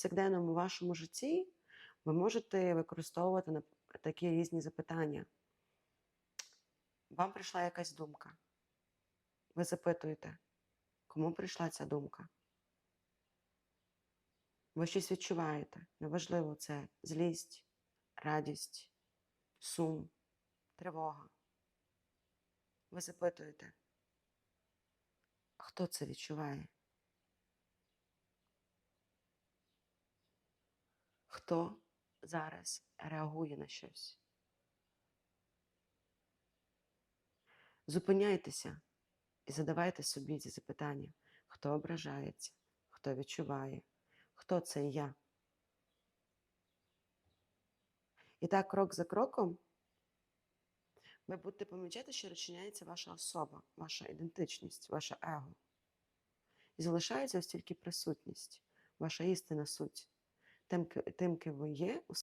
повсякденному вашому житті ви можете використовувати такі різні запитання. Вам прийшла якась думка. Ви запитуєте, кому прийшла ця думка? Ви щось відчуваєте. Неважливо, це злість, радість, сум, тривога. Ви запитуєте, хто це відчуває? Хто зараз реагує на щось? Зупиняйтеся і задавайте собі ці запитання, хто ображається, хто відчуває, хто це я. І так, крок за кроком, ви будете помічати, що розчиняється ваша особа, ваша ідентичність, ваше его. І залишається ось тільки присутність, ваша істинна суть. Тим, тим ким ви є